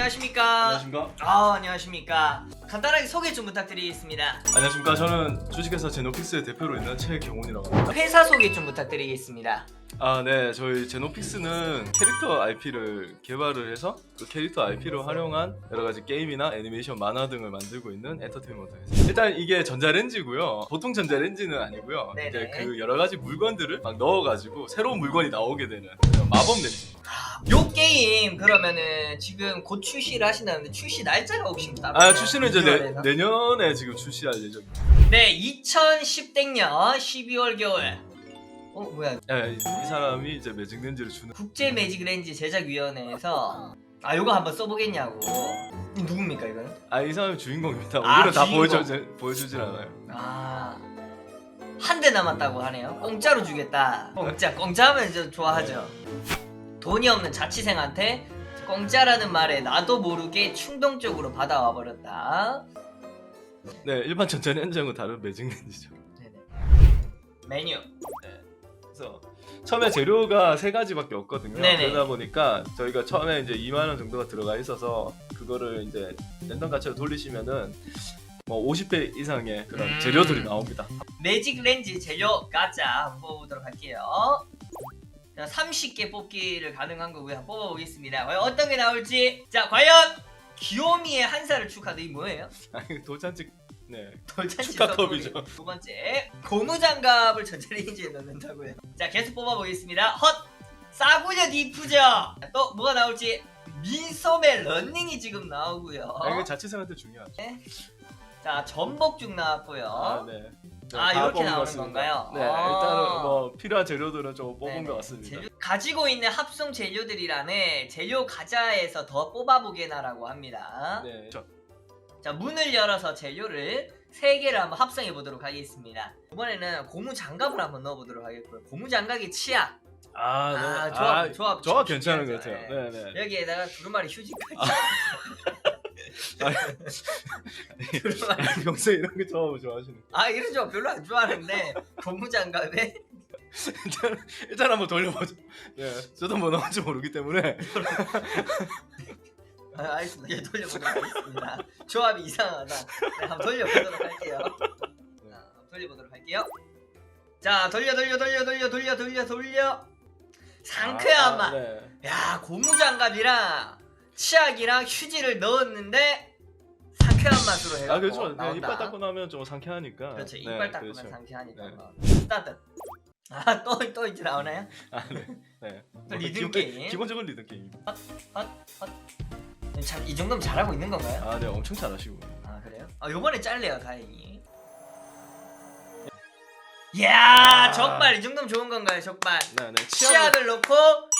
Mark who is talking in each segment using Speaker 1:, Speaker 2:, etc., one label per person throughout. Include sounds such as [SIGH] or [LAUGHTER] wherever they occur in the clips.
Speaker 1: 안녕하십니까.
Speaker 2: 안녕하십니까?
Speaker 1: 아 안녕하십니까. 간단하게 소개 좀 부탁드리겠습니다.
Speaker 2: 안녕하십니까? 저는 주식회사 제노픽스의 대표로 있는 최경훈이라고 합니다.
Speaker 1: 회사 소개 좀 부탁드리겠습니다.
Speaker 2: 아, 네. 저희 제노픽스는 캐릭터 IP를 개발을 해서 그 캐릭터 IP를 활용한 여러 가지 게임이나 애니메이션, 만화 등을 만들고 있는 엔터테인먼트 회사. 일단 이게 전자레인지고요. 보통 전자레인지는 아니고요.
Speaker 1: 네네.
Speaker 2: 이제 그 여러 가지 물건들을 막 넣어가지고 새로운 물건이 나오게 되는 그런 마법 렌즈.
Speaker 1: 요 게임 그러면은 지금 곧 출시를 하신다는데 출시 날짜가 혹시 따로
Speaker 2: 아? 출시는 이제 내? 내년에 지금 출시할 예정입니다.
Speaker 1: 네 2010년 12월 겨울. 어 뭐야?
Speaker 2: 예, 이, 이 사람이 이제 매직 렌즈를 주는
Speaker 1: 국제 매직 렌즈 제작 위원회에서 아 요거 한번 써보겠냐고. 이 누굽니까 이거는?
Speaker 2: 아, 이 사람이 주인공입니다.
Speaker 1: 아,
Speaker 2: 오늘은 다
Speaker 1: 주인공.
Speaker 2: 보여주, 보여주질 않아요.
Speaker 1: 아. 한 대 남았다고 하네요. 공짜로 주겠다. 공짜, 공짜 하면 저 좋아하죠. 돈이 없는 자취생한테 공짜라는 말에 나도 모르게 충동적으로 받아와 버렸다.
Speaker 2: 네, 일반 전자레인지하고 다른 매직 렌즈죠.
Speaker 1: 네네. 메뉴.
Speaker 2: 그 래서 처음에 재료가 세 가지밖에 없거든요.
Speaker 1: 네네.
Speaker 2: 그러다 보니까 저희가 처음에 이제 2만 원 정도가 들어가 있어서 그거를 이제 랜덤 가치로 돌리시면은 뭐 50배 이상의 그런
Speaker 1: 음.
Speaker 2: 재료들이 나옵니다.
Speaker 1: 매직 렌즈 재료 가짜 한번 뽑아보도록 할게요. 자, 30개 뽑기를 가능한 거고요. 한번 뽑아보겠습니다. 과연 어떤 게 나올지. 자, 과연 귀요미의 한 살을 축하드 이 뭐예요?
Speaker 2: 아니 도잔치 네.
Speaker 1: 돌잔치
Speaker 2: 축하컵이죠.
Speaker 1: 선물이. 두 번째 고무장갑을 전자레인지에 넣는다고요. 자 계속 뽑아보겠습니다. 헛 싸구려 디프저 또 뭐가 나올지 민소매 런닝이 지금 나오고요.
Speaker 2: 아, 이게 자취생한테 중요하죠.
Speaker 1: 자 전복죽 나왔고요.
Speaker 2: 아, 네. 네,
Speaker 1: 아,
Speaker 2: 다
Speaker 1: 이렇게
Speaker 2: 뽑은 것
Speaker 1: 나오는. 건가요?
Speaker 2: 네,
Speaker 1: 아.
Speaker 2: 일단은 뭐 필요한 재료들은 좀 뽑은
Speaker 1: 네네.
Speaker 2: 것 같습니다.
Speaker 1: 재료- 가지고 있는 합성 재료들이란에 재료 가자에서 더 뽑아보게나라고 합니다.
Speaker 2: 네. 저,
Speaker 1: 자 문을 열어서 재료를 세 개를 한번 합성해 보도록 하겠습니다. 이번에는 고무 장갑을 한번 넣어 보도록 하겠고요. 고무 장갑이 치약.
Speaker 2: 아, 네.
Speaker 1: 아, 조합, 조합,
Speaker 2: 조합
Speaker 1: 좀
Speaker 2: 괜찮은 것. 같아요. 네, 네.
Speaker 1: 여기에다가 두루마리 휴지까지.
Speaker 2: 아,
Speaker 1: 두루마리.
Speaker 2: 평소에 이런 게 조합을 좋아하시는.
Speaker 1: 아 이런 조합 별로 안 좋아하는데 고무 장갑에
Speaker 2: 일단 일단 한번 돌려보죠. 네, 저도 뭐 나올지 모르기 때문에 [LAUGHS]
Speaker 1: 아, 알겠습니다. 예, 돌려보도록 하겠습니다. 조합이 이상하다. 네, 한번 돌려보도록 할게요. 자, 한번 돌려보도록 할게요. 자 돌려 돌려 돌려 돌려 돌려 돌려 돌려. 상쾌한
Speaker 2: 아,
Speaker 1: 맛.
Speaker 2: 네.
Speaker 1: 야 고무장갑이랑 치약이랑 휴지를 넣었는데 상쾌한 맛으로 해요.
Speaker 2: 아 그렇죠. 네,
Speaker 1: 나온다.
Speaker 2: 이빨 닦고 나면 좀 상쾌하니까.
Speaker 1: 그렇죠.
Speaker 2: 네,
Speaker 1: 이빨 닦으면
Speaker 2: 그렇죠.
Speaker 1: 상쾌하니까.
Speaker 2: 네.
Speaker 1: 뭐. 스타트. 아 또 또 이제 나오나요?
Speaker 2: 아, 네. 네.
Speaker 1: 또 리듬
Speaker 2: 기본-
Speaker 1: 게임.
Speaker 2: 기본적인 리듬 게임입니다.
Speaker 1: 참, 이 정도면 잘하고 있는 건가요?
Speaker 2: 아, 네, 엄청 잘하시고.
Speaker 1: 아 그래요? 아 요번에 잘래요 다행히. 이야
Speaker 2: 아.
Speaker 1: 적발 이 정도면 좋은 건가요 적발?
Speaker 2: 네, 네.
Speaker 1: 치약을 넣고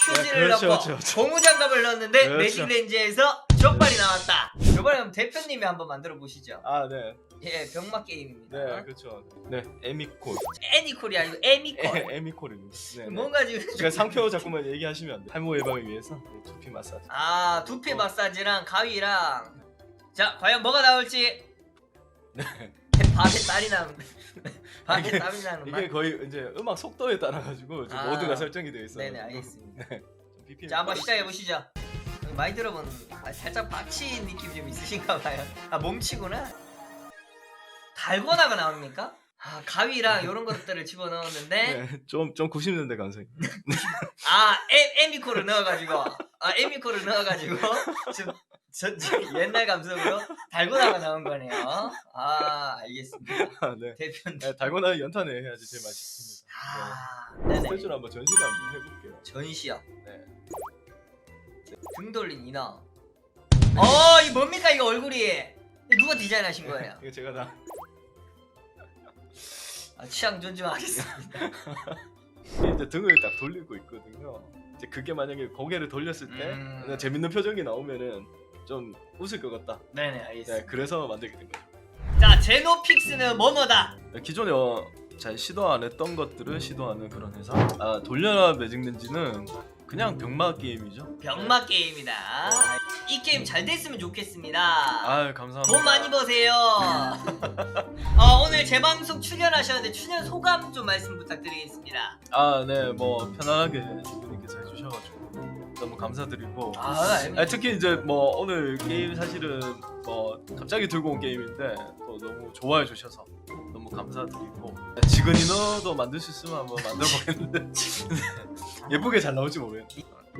Speaker 1: 휴지를
Speaker 2: 네, 그렇죠,
Speaker 1: 넣고
Speaker 2: 그렇죠, 그렇죠.
Speaker 1: 고무장갑을 넣었는데
Speaker 2: 그렇죠.
Speaker 1: 매직 렌즈에서 적발이 나왔다. 그럼 대표님이 한번 만들어 보시죠.
Speaker 2: 아, 네.
Speaker 1: 예 병맛 게임입니다.
Speaker 2: 네, 그렇죠. 네, 에미콜.
Speaker 1: 애니콜이 아니고 에미콜.
Speaker 2: 에, 에미콜입니다. 네, 네.
Speaker 1: 뭔가 지금
Speaker 2: 제가 상표 자꾸만 얘기하시면 안 돼요. 탈모 예방을 위해서 네, 두피 마사지.
Speaker 1: 아 두피 마사지랑 가위랑 자 과연 뭐가 나올지
Speaker 2: 네.
Speaker 1: 발에 땀이 나는
Speaker 2: 이게-
Speaker 1: 땀이 나는
Speaker 2: 이게
Speaker 1: 맛.
Speaker 2: 거의 이제 음악 속도에 따라 가지고
Speaker 1: 아.
Speaker 2: 모드가 설정이 되어 있어요.
Speaker 1: 네네 알겠습니다.
Speaker 2: BPM
Speaker 1: 자 한번 시작해 보시죠. 많이 들어본 아, 살짝 박치인 느낌 좀 있으신가 봐요. 아 몸치구나. 달고나가 나옵니까? 아 가위랑 이런 것들을 집어 넣었는데
Speaker 2: 네, 좀좀 90년대 감성.
Speaker 1: 아 에, 에미코를 넣어가지고 아 에미코를 넣어가지고 지금 저, 저 옛날 감성으로 달고나가 나온 거네요. 아 알겠습니다.
Speaker 2: 아, 네.
Speaker 1: 대표님.
Speaker 2: 네, 달고나 연탄에 해야지 제일 맛있습니다.
Speaker 1: 아
Speaker 2: 네.
Speaker 1: 네네.
Speaker 2: 스테이지로 한번 전시를 한번 해볼게요.
Speaker 1: 전시요.
Speaker 2: 네.
Speaker 1: 등 돌린 인어. 어, 이 뭡니까 이거 얼굴이? 누가 디자인하신 거예요?
Speaker 2: 이거 제가 다
Speaker 1: 아, 취향 존중하겠습니다. [LAUGHS]
Speaker 2: 이제 등을 딱 돌리고 있거든요. 이제 그게 만약에 고개를 돌렸을 때
Speaker 1: 음.
Speaker 2: 그냥 재밌는 표정이 나오면은 좀 웃을 것 같다.
Speaker 1: 네네
Speaker 2: 네,
Speaker 1: 알겠습니다.
Speaker 2: 그래서 만들게 된 거죠.
Speaker 1: 자, 제노픽스는 뭐뭐다.
Speaker 2: 네, 기존에 어, 잘 시도 안 했던 것들을 시도하는 그런 회사. 아, 돌려라 매직 렌즈는 그냥 병마 게임이죠.
Speaker 1: 병맛 게임이다. 이 게임 잘 됐으면 좋겠습니다.
Speaker 2: 아, 감사합니다.
Speaker 1: 돈 많이 버세요. [LAUGHS] 어, 오늘 제 방송 출연하셨는데 출연 소감 좀 말씀 부탁드리겠습니다.
Speaker 2: 아, 네, 뭐 편안하게 주부님께서 해주셔가지고 너무 감사드리고
Speaker 1: 아, 아닙니다.
Speaker 2: 아, 특히 이제 뭐 오늘 게임 사실은 뭐 갑자기 들고 온 게임인데 또 너무 좋아해 주셔서 너무 감사드리고 지근이너도 만들 수 있으면 한번 만들어 보겠는데 [LAUGHS] [LAUGHS] 예쁘게 잘 나올지 모르겠네.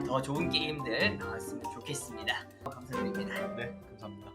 Speaker 1: 더 좋은 게임들 나왔으면 좋겠습니다. 감사드립니다.
Speaker 2: 네 감사합니다.